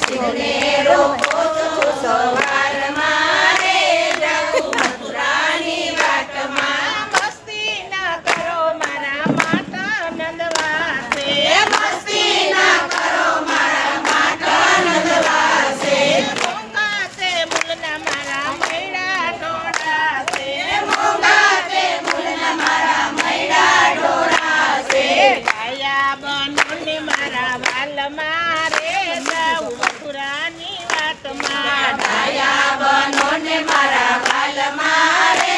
શિવને રોકો સવારમાં મારા વાલ મારે જાઉં મથુરાની વાતમાં બનો ને મારા વાલ મારે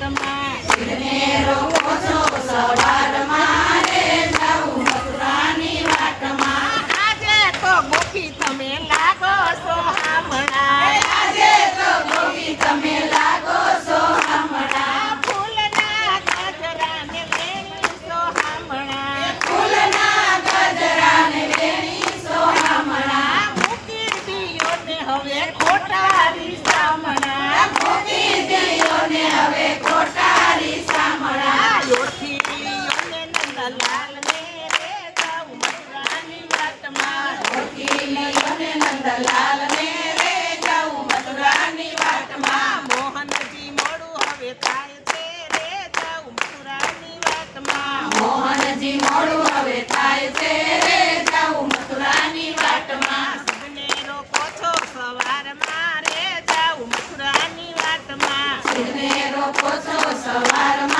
ตมาเนโรโคโชสวา નંદલાલ જાઉં મથુરાની વાટમાં. મોહનજી મોડું હવે થાય છે જાઉં મથુરાની વાટમાં. મોહનજી મોડું હવે સવારમાં રે જાઉં મથુરાની વાટમાં. સિદ્ધને રોકો છો સવારમાં